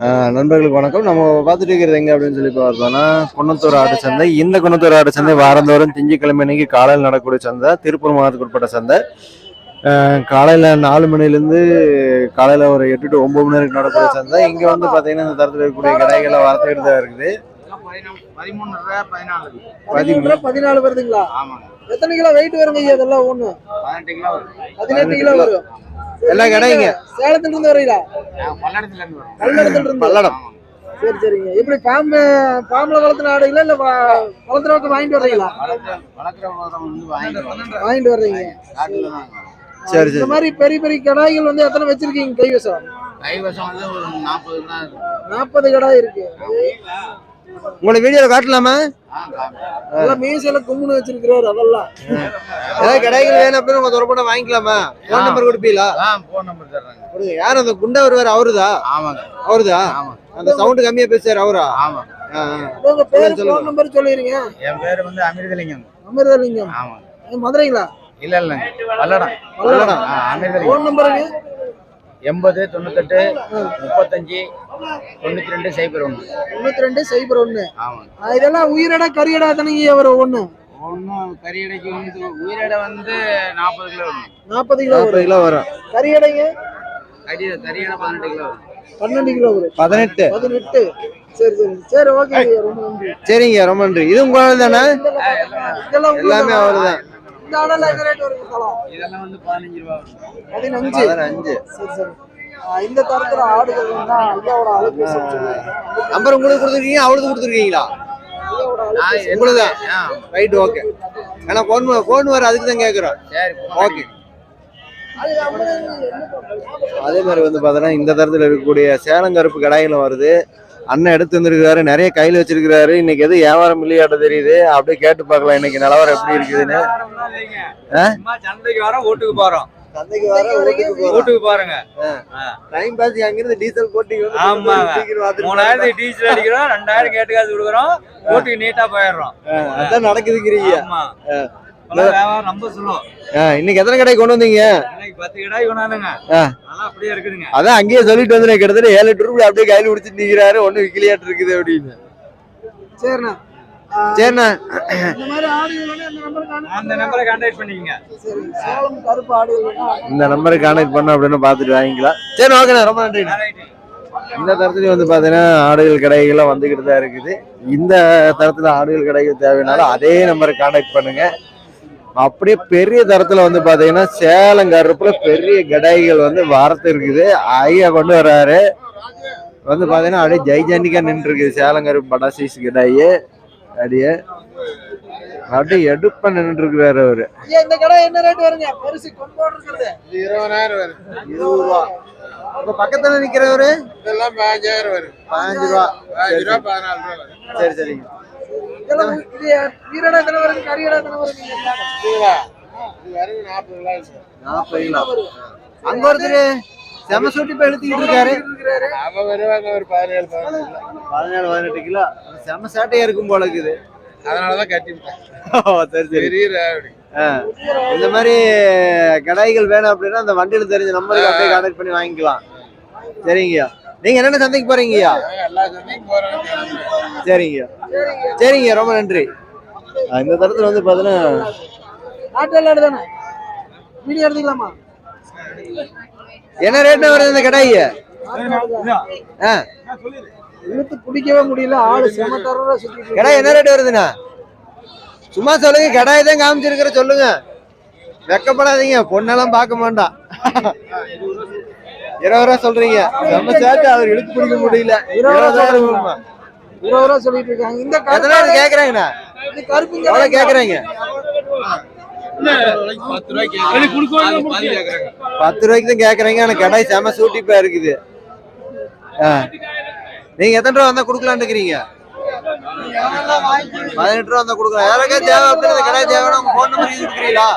நண்பர்களுக்கு வணக்கம். நம்ம பார்த்துட்டு இருக்கிறது எங்க அப்படின்னு சொல்லி பார்த்தோம்னா குன்னத்தூர் ஆடு சந்தை. இந்த குன்னத்தூர் ஆடு சந்தை வாரந்தோறும் திங்கட்கிழமை அன்னைக்கு காலையில் நடக்கக்கூடிய சந்தை திருப்பூர் மாவட்டத்துக்கு உட்பட்ட சந்தை. காலையில நாலு மணிலேருந்து காலையில ஒரு எட்டு டு ஒன்பது மணி வரைக்கும் நடக்கக்கூடிய சந்தை. இங்க வந்து பாத்தீங்கன்னா இந்த தரத்தில் இருக்கக்கூடிய கடைகளை வளர்த்துக்கிட்டு தான் இருக்குது. பதிமூணு பதினாலு. பதினாலு வருதுங்களா? ஆமாங்க. எத்தனை கிலோ வெயிட் வருங்க ஐயா இதெல்லாம் ஒண்ணு? பதினெட்டு கிலோ வரும். பதினெட்டு கிலோ வரும். எல்லா கடைங்க. சேலத்துல இருந்து வரீங்களா நான் பல்லடத்துல இருந்து பல்லடம் சரி சரிங்க. எப்படி பாம்பு பாம்புல வளர்த்துன ஆடுங்களா இல்ல வளர்த்துறவங்க வாங்கிட்டு வர்றீங்களா? வாங்கிட்டு வர்றீங்க. சரி இந்த மாதிரி பெரிய பெரிய கடாய்கள் வந்து எத்தனை வச்சிருக்கீங்க கைவசம்? கைவசம் வந்து ஒரு நாற்பது நாற்பது கடாய் இருக்கு. உங்களை வீடியோல காட்டலாமா? மீசையில கும்முன்னு வச்சிருக்கிறாரு அதெல்லாம். ஏதாவது கடைகள் வேணும் அப்படின்னு உங்க தொடர்பு வாங்கிக்கலாமா? ஃபோன் நம்பர் கொடுப்பீங்களா? ஆ ஃபோன் நம்பர் தர்றாங்க. கொடுங்க. யார் அந்த குண்டா வருவார் அவருதா? ஆமாங்க. அவருதா? அந்த சவுண்ட் கம்மியா பேசுறாரு அவரா? ஆமாங்க ஆ, ஆ. உங்க பேர். ஃபோன் நம்பர் சொல்லிடுங்க. என் பேர் வந்து அமிர்தலிங்கம். அமிர்தலிங்கம். ஆமாங்க. மதுரைங்களா? இல்ல இல்லைங்க. பல்லடம். பல்லடம். அமிர்தலிங்கம். ஃபோன் நம்பருங்க எண்பது தொண்ணூத்தெட்டு முப்பத்தஞ்சு தொண்ணூத்தி ரெண்டு சைபர் ஒன்று தொண்ணூத்தி ரெண்டு சைபர் ஒண்ணு ஆமாங்க ஆ, இதெல்லாம் உயிரடா கரியடா தானங்க வரும் ஒண்ணு? ஒன்றும் கறியடைக்கு வந்து உயிரிடை வந்து நாற்பது கிலோ வரும். நாற்பது கிலோ வரும். கிலோ வரும். கரியடைங்க? கறி கறியடை பதினெட்டு கிலோ வரும். பன்னெண்டு கிலோ வரும். பதினெட்டு. பதினெட்டு. சரி சரி சரி ஓகே ரொம்ப நன்றி. சரிங்க ரொம்ப நன்றி. இது உங்க தானே? இதெல்லாம் எல்லாமே? அவர்தான். இந்த ஆடெல்லாம் என்ன ரேட் வருங்க தலம் இதெல்லாம் வந்து பதினஞ்சு ரூபா வரும். பதினஞ்சு. பதினஞ்சு சரி சரி. ஆ, இந்த தரத்துல ஆடுகள் ஐயாவோட நம்பர் உங்களுக்கு கொடுத்துருக்கீங்க அவளுக்கு கொடுத்துருக்கீங்களா? ஆ, ரைட் ஓகே ஏன்னா ஃபோன் ஃபோன் வர அதுக்கு தான் கேட்குறோம் சரி ஓகே அதே மாதிரி வந்து பார்த்தோன்னா இந்த தரத்தில் இருக்கக்கூடிய சேலம் கருப்பு கடாயிலும் வருது. அண்ணன் எடுத்து வந்திருக்காரு நிறைய கையில் வச்சிருக்கிறாரு. இன்னைக்கு எது வியாபாரம் இல்லையாட்ட தெரியுது. அப்படியே கேட்டு பார்க்கலாம் இன்னைக்கு நிலவரம் எப்படி இருக்குதுன்னு. சந்தைக்கு வீட்டுக்கு போறோம். சந்தைக்கு வர வீட்டுக்கு பாருங்க டைம் பாஸ் அங்கிருந்து டீசல் போட்டு பார்த்துட்டு மூணாயிரத்துக்கு டீசல் அடிக்கிறோம் ரெண்டாயிரம் கேட்டு காசு கொடுக்குறோம் வீட்டுக்கு நீட்டா போயிடுறோம். அதான் நடக்குதுங்கிறீங்க. ஆமா. இன்னைக்கு எத்தனை கடை கொண்டு வந்தீங்க? அதான் அங்கேயே சொல்லிட்டு வந்து கிட்டத்தட்ட ஏழு எட்டு ரூபாய் அப்படியே கையில பிடிச்சிட்டு நிக்கிறாரு ஒண்ணு விக்கிலியாட்டு இருக்குது அப்படின்னு. சரிண்ணா. சரிண்ணா. இந்த மாதிரி ஆடுகள் வேணா இந்த நம்பருக்கு அனுப்புங்க. அந்த நம்பரை கான்டாக்ட் பண்ணிக்கங்க. சரி சேலம் கருப்பு ஆடுகள் வேணா இந்த நம்பருக்கு கான்டாக்ட் பண்ண அப்படின்னு பார்த்துட்டு வாங்கிக்கலாம். சரி ஓகேண்ணா. ரொம்ப நன்றி இந்த தரத்துலயும் வந்து பாத்தீங்கன்னா ஆடுகள் கடைகள்லாம் வந்துகிட்டு தான் இருக்குது. இந்த தரத்துல ஆடுகள் கடைகள் தேவைனாலும் அதே நம்பருக்கு கான்டாக்ட் பண்ணுங்க. அப்படியே பெரிய தரத்துல வந்து பாத்தீங்கன்னா சேலம் கருப்புல பெரிய கடைகள் வந்து வாரத்து இருக்குது. ஐயா கொண்டு வர்றாரு வந்து பாத்தீங்கன்னா அப்படியே ஜெய்ஜாண்டிக்கா நின்று இருக்குது சேலம் கருப்பு படா சைஸ் கடாயி. அப்படியே அப்படியே எடுப்ப நின்று இருக்கிறாரு அவரு. ஐயா இந்த கடை என்ன ரேட் வருங்க? பெருசு கொம்போடு இருக்கிறது இருபதாயிரம் வரும் இருபது ரூபா இப்ப பக்கத்துல நிக்கிறவரு? இதெல்லாம் பதினஞ்சாயிரம் வரும் பதினஞ்சு ரூபா. பதினஞ்சு ரூபா பதினாலு ரூபா சரி சரிங்க. அங்க ஒருத்தர் செம சூட்டி இப்ப எடுத்துக்கிட்டு இருக்காரு. ஒரு பதினேழு பதினேழு பதினெட்டு கிலோ. செம சாட்டையா இருக்கும் போல இருக்குது. அதனாலதான் கட்டிவிட்டேன். சரி சரி. இந்த மாதிரி கடாய்கள் வேணும் அப்படின்னா அந்த வண்டியில தெரிஞ்ச நம்பருக்கு அப்படியே கான்டாக்ட் பண்ணி வாங்கிக்கலாம். சரிங்கய்யா. நீங்க என்னென்ன சந்தைக்கு போறீங்கய்யா? போறோம் சரிங்க சரிங்க ரொம்ப நன்றி. இந்த தரத்துல வந்து பாத்தீங்கன்னா என்ன ரேட்ல வருது இந்த கடாய் இழுத்து பிடிக்கவே முடியல. ஆளு செம இருக்கு. கடாய் என்ன ரேட் வருதுண்ணா? சும்மா சொல்லுங்க கடாய் தான் காமிச்சிருக்கிற சொல்லுங்க. வெக்கப்படாதீங்க பொண்ணெல்லாம் பார்க்க மாட்டான் இருபது ரூபா சொல்றீங்க. நம்ம சேட்டு அவர் இழுத்து பிடிக்க முடியல. இருபதாயிரம் ரூபா. இருபது ரூபா சொல்லிட்டு இருக்காங்க. இந்த எத்தனை கேக்குறாங்கண்ணா? கருப்பு கேக்குறாங்க? பத்து ரூபாய்க்கு தான் கேக்குறாங்க. ஆனா கடாய் செம சூட்டிப்பா இருக்குது. நீங்க எத்தனை ரூபா வந்தா கொடுக்கலான்னு இருக்கிறீங்க? பதினெட்டு ரூபா வந்தா கொடுக்கலாம். யாராவது தேவை அப்படின்னு கடாய் தேவைன்னா உங்க போன் நம்பர் கொடுக்குறீங்களா?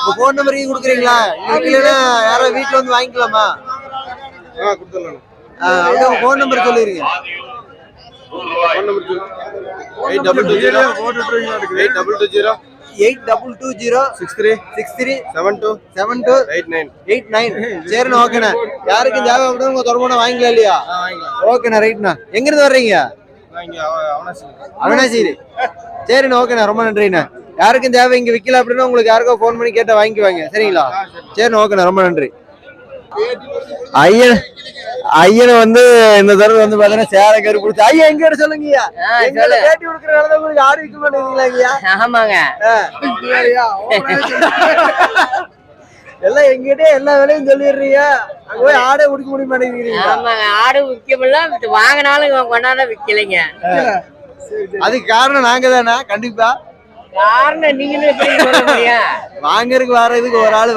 உங்க போன் நம்பர் கொடுக்குறீங்களா? இல்லைன்னா யாராவது வீட்டுல வந்து வாங்கிக்கலாமா? கொடுத்துடலாம் number phone number eight double two zero eight double two zero eight double two zero six three six three seven two seven two eight nine eight nine சரிண்ணா ஓகேண்ணா. யாருக்கு தேவைப்படும் உங்க தொடர்பு வாங்கிக்கலாம் இல்லையா? ஓகேண்ணா ரைட்ண்ணா. எங்கிருந்து வர்றீங்க? அவினாசிரி. சரிண்ணா ஓகேண்ணா. ரொம்ப நன்றிண்ணா. யாருக்கும் தேவை இங்க விக்கல அப்படின்னா உங்களுக்கு யாருக்கோ ஃபோன் பண்ணி கேட்ட வாங்கிக்குவாங்க. சரிங்களா? சரிண்ணா ஓகேண்ணா. ரொம்ப நன்றி. ஐயன் ஐயனை வந்து இந்த தடவை வந்து பாத்தீங்கன்னா சேலை கரு பிடிச்சி ஐயா எங்க இடம் சொல்லுங்கய்யா பேட்டி கொடுக்குறனால தான் உங்களுக்கு ஆடு விற்க மாட்டேங்கிறீங்களா ஆமாங்க. எல்லாம் எங்கிட்டே எல்லா வேலையும் சொல்லிடுறீங்க. அங்க போய் ஆடே உடிக்க முடிய மாட்டேங்கிறீங்க ஆமாங்க. ஆடு விற்கமில்ல வாங்கினாலும் கொண்டாட விற்கலைங்க அதுக்கு காரணம் நாங்க தானே? கண்டிப்பா. காரணம் முடியும்? வாங்கறதுக்கு வர்றதுக்கு ஒரு ஆள்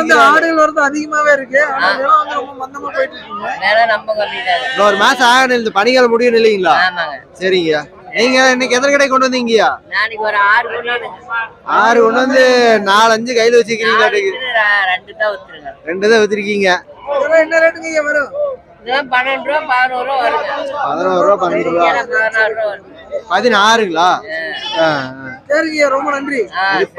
இந்த ஐயா ஆடுகள் வரது அதிகமாவே இருக்கு. ஆனா விலை வந்து ரொம்ப மந்தமா போயிட்டு இருக்கீங்க. வேலை நம்ம கம்மிதான். இன்னொரு மாசம் ஆகணும். இந்த பணிகள் முடியும் இல்லைங்களா? ஆமாங்க. சரிங்கய்யா நீங்க இன்னைக்கு எத்தனை கடை கொண்டு ஒரு ஆறு கொண்டு வந்து நாலு அஞ்சு கையில வச்சுக்கிறீங்களாட்டுக்கு ரெண்டு தான் வித்துருங்க ரெண்டு தான் வச்சிருக்கீங்க இதெல்லாம் என்ன ரேட்டுங்க ஐயா வரும்? இதெல்லாம் பன்னெண்டு ரூபா பதினோரு ரூபா வருங்க பதினோரு ரூபா பன்னெண்டு ரூபா. பதினாறு ரூபா வருங்க பதினாறுங்களா. சரிங்க ரொம்ப நன்றி.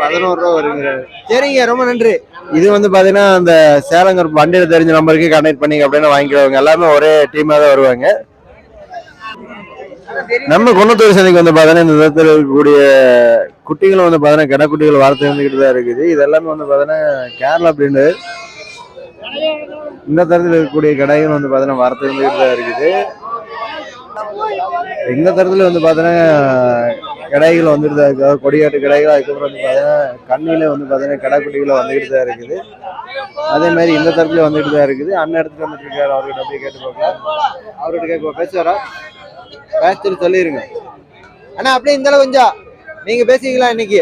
பதினோரு ரூபா வருங்க சரிங்க ரொம்ப நன்றி. இது வந்து பாத்தீங்கன்னா அந்த சேலங்கர் வண்டியில தெரிஞ்ச நம்பருக்கு கனெக்ட் பண்ணீங்க அப்படின்னு வாங்கிக்கிறவங்க எல்லாமே ஒரே டீமா தான் வருவாங்க. நம்ம குன்னத்தூர் சந்தைக்கு வந்து பாத்தீங்கன்னா இந்த விதத்தில் இருக்கக்கூடிய குட்டிகளும் வந்து பாத்தீங்கன்னா கிட குட்டிகள் வார்த்தை இருந்துகிட்டு தான் இருக்குது. இது எல்லாமே வந்து பாத்தீங்கன்னா கேரளா பிரிண்டு இந்த தரத்தில் இருக்கக்கூடிய கடைகள் வந்து பாத்தீங்கன்னா வார்த்தை இருந்துகிட்டு தான் இருக்குது. இந்த தரத்துல வந்து பாத்தீங்கன்னா கடைகள் வந்துட்டு தான் இருக்கு. அதாவது கொடியாட்டு கடைகள் அதுக்கப்புறம் வந்து பார்த்தீங்கன்னா கண்ணில வந்து பார்த்தீங்கன்னா கடை குட்டிகளை வந்துகிட்டு தான் இருக்குது. அதே மாதிரி இந்த தரத்துல வந்துட்டு தான் இருக்குது. அண்ணன் இடத்துல வந்துட்டு இருக்காரு அவர்கிட்ட அப்படியே கேட்டு பார்க்கலாம் அவர்கிட்ட கேட்க பேசுவாரா? பேசுறது சொல்லிருங்க. அண்ணா அப்படியே இந்த அளவு கொஞ்சம். நீங்க பேசுவீங்களா இன்னைக்கு?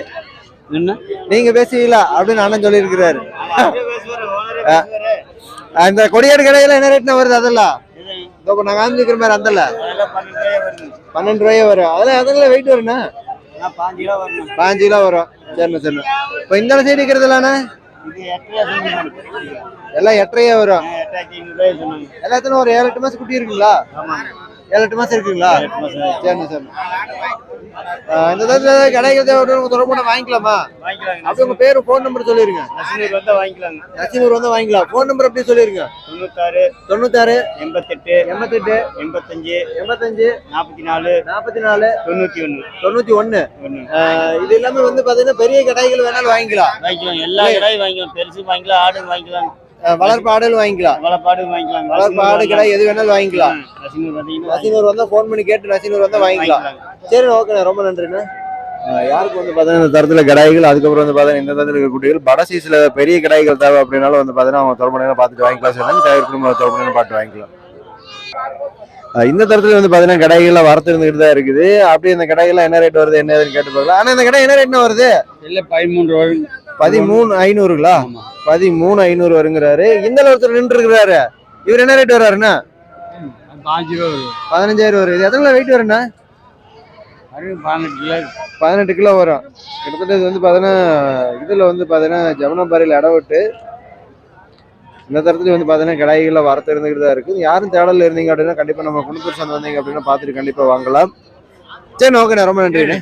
நீங்க பேசுவீங்களா? அப்படின்னு அண்ணன் சொல்லியிருக்கிறாரு. இந்த கொடியாடு கடையில என்ன ரேட்னா வருது அதெல்லாம்? இதோ இப்ப நான் காமிச்சிக்கிற மாதிரி அந்தல பன்னெண்டு ரூபாயே வரும். அதெல்லாம் அதெல்லாம் வெயிட் வரும்ண்ணா பாஞ்சு கிலோ வரும். சரிண்ணா சரிண்ணா. இப்போ இந்த சைடு இருக்கிறதுலாண்ணா எல்லாம் எட்டரையே வரும். எல்லாத்துக்கும் ஒரு ஏழு எட்டு மாசம் குட்டி இருக்குங்களா? ஏழு எட்டு மாசம் இருக்குங்களா? சரிண்ணா சரிண்ணா. இந்த தடவை கடைகள் தேவை தொடர்பு வாங்கிக்கலாமா? அப்படி உங்க பேரு ஃபோன் நம்பர் சொல்லிருங்க. நசீனூர் வந்து வாங்கிக்கலாம். ஃபோன் நம்பர் அப்படியே சொல்லிருங்க? தொண்ணூத்தாறு தொண்ணூத்தாறு எண்பத்தெட்டு எண்பத்தெட்டு எண்பத்தஞ்சு எண்பத்தஞ்சு நாற்பத்தி நாலு நாற்பத்தி நாலு தொண்ணூத்தி ஒண்ணு தொண்ணூத்தி ஒண்ணு இது எல்லாமே வந்து பாத்தீங்கன்னா பெரிய கடைகள் வேணாலும் வாங்கிக்கலாம். வாங்கிக்கலாம். எல்லா கடையும் வாங்கிக்கலாம். பெருசு வாங்கிக்கலாம் ஆடு வாங்கிக்கலாம். ஆஹ் வளர்ப்பு ஆடுகள் வாங்கிக்கலாம். வளப்பாடு வாங்கிக்கலாம். வளர்ப்பு ஆடு கடை எது வேணாலும் வாங்கிக்கலாம். நசினூர் வந்தா ஃபோன் பண்ணி கேட்டு நசீனூர் வந்தா வாங்கிக்கலாம். சரி ஓகேண்ணா ரொம்ப நன்றிண்ணா. யாருக்கு வந்து பார்த்தீங்கன்னா இந்த தரத்துல கடாய்கள் அதுக்கப்புறம் வந்து பார்த்தீங்கன்னா இந்த தரத்துல இருக்க குட்டிகள் பட பெரிய கடாய்கள் தேவை அப்படின்னாலும் வந்து பார்த்தீங்கன்னா அவங்க தொடர்பு பார்த்துட்டு வாங்கிக்கலாம். சொன்னாங்க தயார் குடும்ப தொடர்பு பார்த்து வாங்கிக்கலாம். இந்த தரத்துல வந்து பார்த்தீங்கன்னா கடாய்கள்லாம் வரத்து இருந்துகிட்டு தான் இருக்குது. அப்படியே இந்த கடாய்கள்லாம் என்ன ரேட் வருது என்ன ஏதுன்னு கேட்டு பார்க்கலாம். ஆனா இந்த கடை என்ன ரேட்னா வருது? இல்ல பதிமூணு ரூபாய். பதிமூணு ஐநூறுங்களா? பதிமூணு ஐநூறு வருங்கிறாரு. இந்த ஒருத்தர் நின்று இருக்கிறாரு இவர் என்ன ரேட் வர்றாருண்ணா பதினஞ்சாயிரம் வரும். இது எத்தனை வெயிட் வரும்ண்ணா? பதினெட்டு கிலோ வரும். கிட்டத்தட்ட இது வந்து பார்த்தீங்கன்னா இதில் வந்து பார்த்தீங்கன்னா ஜமுனாபாரியில் இடம் விட்டு இந்த தரத்துல வந்து பார்த்தீங்கன்னா கடாய்களில் வரத்து இருந்துகிட்டு தான் இருக்குது யாரும் தேடல இருந்தீங்க அப்படின்னா கண்டிப்பாக நம்ம குணத்தூர் சந்தை வந்தீங்க அப்படின்னா பார்த்துட்டு கண்டிப்பாக வாங்கலாம். சரி ஓகேண்ணா. ரொம்ப நன்றிண்ணே.